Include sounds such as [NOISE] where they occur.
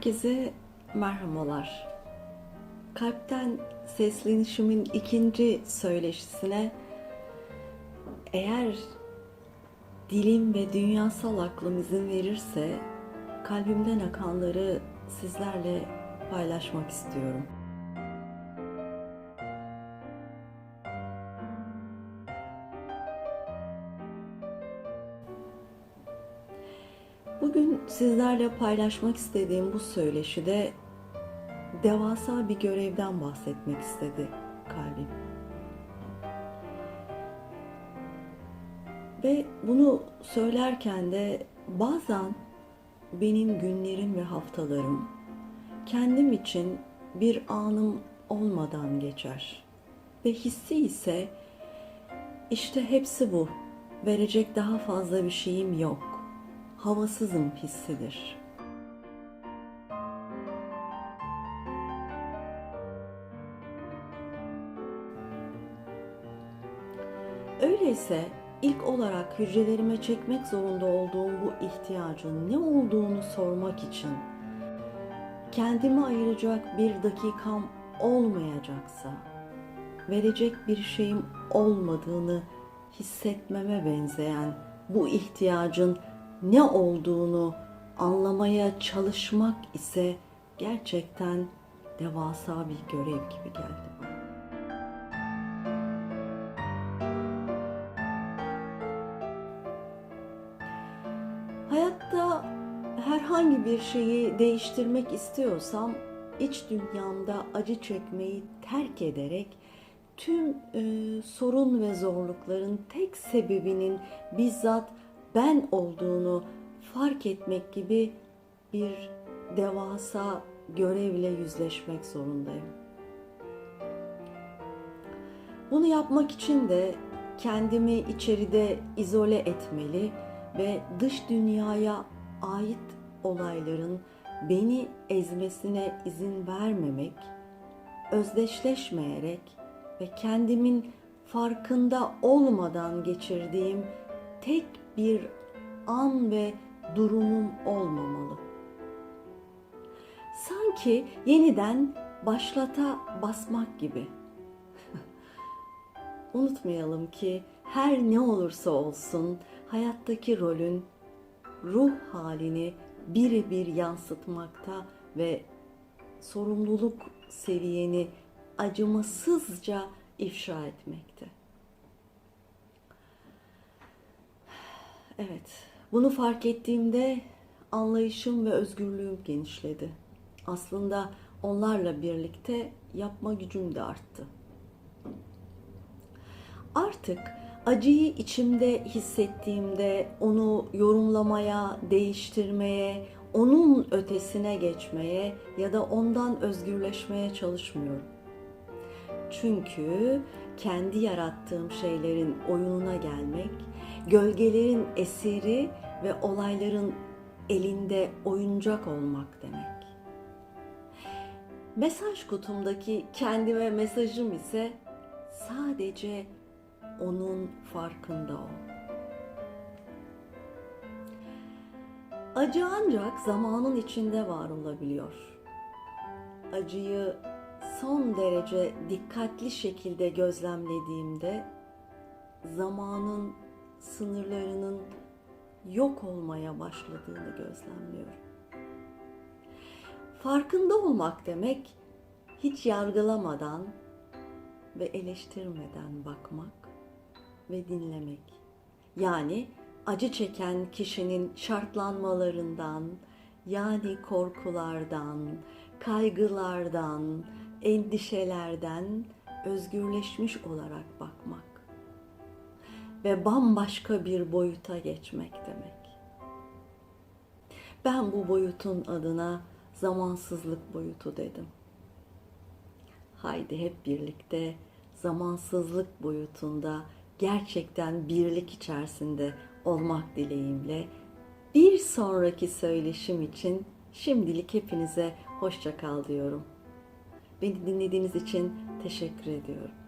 Herkese merhabalar. Kalpten seslenişimin ikinci söyleşisine eğer dilim ve dünyasal aklım izin verirse kalbimden akanları sizlerle paylaşmak istiyorum. Bugün sizlerle paylaşmak istediğim bu söyleşide devasa bir görevden bahsetmek istedi kalbim. Ve bunu söylerken de bazen benim günlerim ve haftalarım kendim için bir anım olmadan geçer. Ve hissi ise işte hepsi bu. Verecek daha fazla bir şeyim yok. Havasızım hissidir. Öyleyse ilk olarak hücrelerime çekmek zorunda olduğum bu ihtiyacın ne olduğunu sormak için kendime ayıracak bir dakikam olmayacaksa, verecek bir şeyim olmadığını hissetmeme benzeyen bu ihtiyacın ne olduğunu anlamaya çalışmak ise gerçekten devasa bir görev gibi geldi bana. Hayatta herhangi bir şeyi değiştirmek istiyorsam iç dünyamda acı çekmeyi terk ederek tüm e, sorun ve zorlukların tek sebebinin bizzat ben olduğunu fark etmek gibi bir devasa görevle yüzleşmek zorundayım. Bunu yapmak için de kendimi içeride izole etmeli ve dış dünyaya ait olayların beni ezmesine izin vermemek, özdeşleşmeyerek ve kendimin farkında olmadan geçirdiğim tek bir an ve durumum olmamalı. Sanki yeniden başlata basmak gibi. [LAUGHS] Unutmayalım ki her ne olursa olsun hayattaki rolün ruh halini birebir yansıtmakta ve sorumluluk seviyeni acımasızca ifşa etmekte. Evet, bunu fark ettiğimde anlayışım ve özgürlüğüm genişledi. Aslında onlarla birlikte yapma gücüm de arttı. Artık acıyı içimde hissettiğimde onu yorumlamaya, değiştirmeye, onun ötesine geçmeye ya da ondan özgürleşmeye çalışmıyorum. Çünkü kendi yarattığım şeylerin oyununa gelmek, gölgelerin eseri ve olayların elinde oyuncak olmak demek. Mesaj kutumdaki kendime mesajım ise sadece onun farkında ol. Acı ancak zamanın içinde var olabiliyor. Acıyı son derece dikkatli şekilde gözlemlediğimde zamanın sınırlarının yok olmaya başladığını gözlemliyorum. Farkında olmak demek hiç yargılamadan ve eleştirmeden bakmak ve dinlemek. Yani acı çeken kişinin şartlanmalarından, yani korkulardan, kaygılardan, endişelerden özgürleşmiş olarak bakmak ve bambaşka bir boyuta geçmek demek. Ben bu boyutun adına zamansızlık boyutu dedim. Haydi hep birlikte zamansızlık boyutunda gerçekten birlik içerisinde olmak dileğimle bir sonraki söyleşim için şimdilik hepinize hoşça kal diyorum. Beni dinlediğiniz için teşekkür ediyorum.